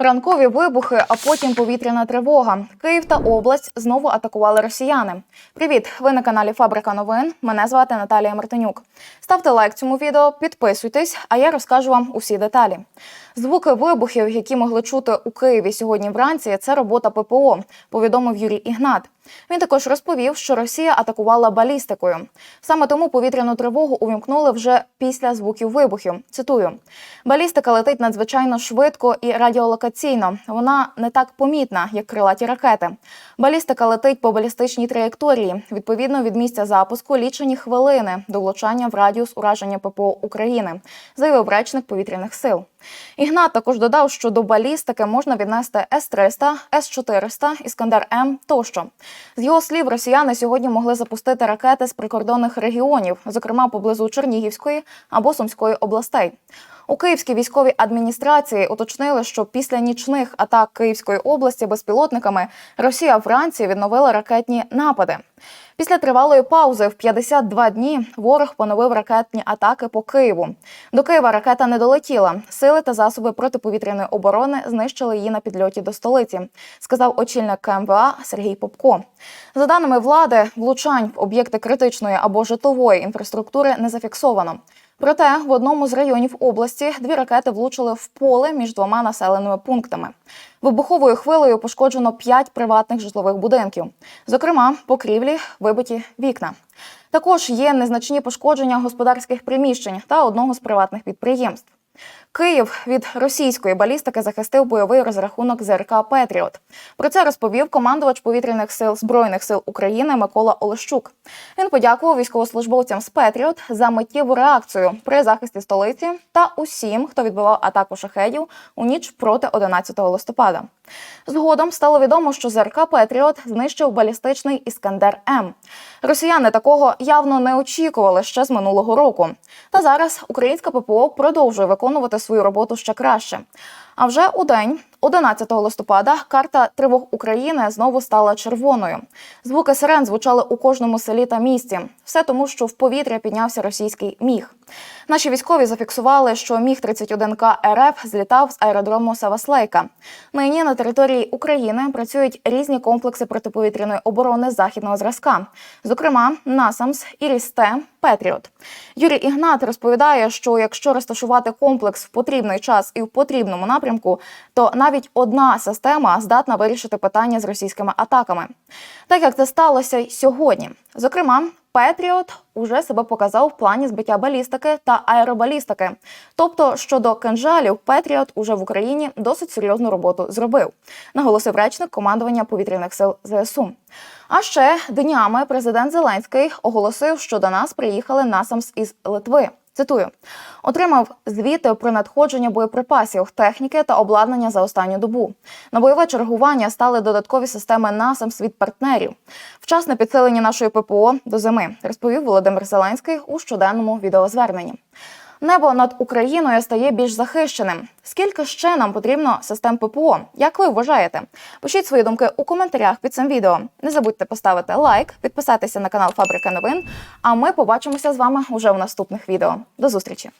Ранкові вибухи, а потім повітряна тривога. Київ та область знову атакували росіяни. Привіт! Ви на каналі Фабрика новин. Мене звати Наталія Мартинюк. Ставте лайк цьому відео, підписуйтесь, а я розкажу вам усі деталі. Звуки вибухів, які могли чути у Києві сьогодні вранці, це робота ППО. Повідомив Юрій Ігнат. Він також розповів, що Росія атакувала балістикою. Саме тому повітряну тривогу увімкнули вже після звуків вибухів. Цитую: балістика летить надзвичайно швидко і радіолокаційно. Вона не так помітна, як крилаті ракети. Балістика летить по балістичній траєкторії. Відповідно від місця запуску лічені хвилини до влучання в радіус ураження ППО України, заявив речник повітряних сил. Ігнат також додав, що до балістики можна віднести С-300, С-400, Іскандер М тощо. З його слів, росіяни сьогодні могли запустити ракети з прикордонних регіонів, зокрема поблизу Чернігівської або Сумської областей. У Київській військовій адміністрації уточнили, що після нічних атак Київської області безпілотниками Росія вранці відновила ракетні напади. Після тривалої паузи в 52 дні ворог поновив ракетні атаки по Києву. До Києва ракета не долетіла. Сили та засоби протиповітряної оборони знищили її на підльоті до столиці, сказав очільник КМВА Сергій Попко. За даними влади, влучань в об'єкти критичної або житлової інфраструктури не зафіксовано. Проте в одному з районів області дві ракети влучили в поле між двома населеними пунктами. Вибуховою хвилею пошкоджено п'ять приватних житлових будинків, зокрема, покрівлі вибиті вікна. Також є незначні пошкодження господарських приміщень та одного з приватних підприємств. Київ від російської балістики захистив бойовий розрахунок ЗРК Петріот. Про це розповів командувач повітряних сил збройних сил України Микола Олещук. Він подякував військовослужбовцям з Петріот за миттєву реакцію при захисті столиці та усім, хто відбивав атаку шахедів у ніч проти 11 листопада. Згодом стало відомо, що ЗРК Петріот знищив балістичний іскандер М. Росіяни такого явно не очікували ще з минулого року. Та зараз українська ППО продовжує виконувати свою роботу ще краще. А вже у день, 11 листопада, карта тривог України знову стала червоною. Звуки сирен звучали у кожному селі та місті. Все тому, що в повітря піднявся російський міг. Наші військові зафіксували, що міг 31 к РФ злітав з аеродрому Саваслейка. Нині на території України працюють різні комплекси протиповітряної оборони західного зразка, зокрема Насамс, Ірісте, Петріот. Юрій Ігнат розповідає, що якщо розташувати комплекс в потрібний час і в потрібному напрямку, то навіть одна система здатна вирішити питання з російськими атаками. Так як це сталося й сьогодні. Зокрема, Петріот уже себе показав в плані збиття балістики та аеробалістики. Тобто, щодо кинжалів, Петріот уже в Україні досить серйозну роботу зробив, наголосив речник командування повітряних сил ЗСУ. А ще днями президент Зеленський оголосив, що до нас приїхали насамс із Литви. Цитую, отримав звіти про надходження боєприпасів, техніки та обладнання за останню добу. На бойове чергування стали додаткові системи НАСАМС від партнерів. Вчасне підсилення нашої ППО до зими, розповів Володимир Зеленський у щоденному відеозверненні. Небо над Україною стає більш захищеним. Скільки ще нам потрібно систем ППО? Як ви вважаєте? Пишіть свої думки у коментарях під цим відео. Не забудьте поставити лайк, підписатися на канал Фабрика новин. А ми побачимося з вами уже в наступних відео. До зустрічі!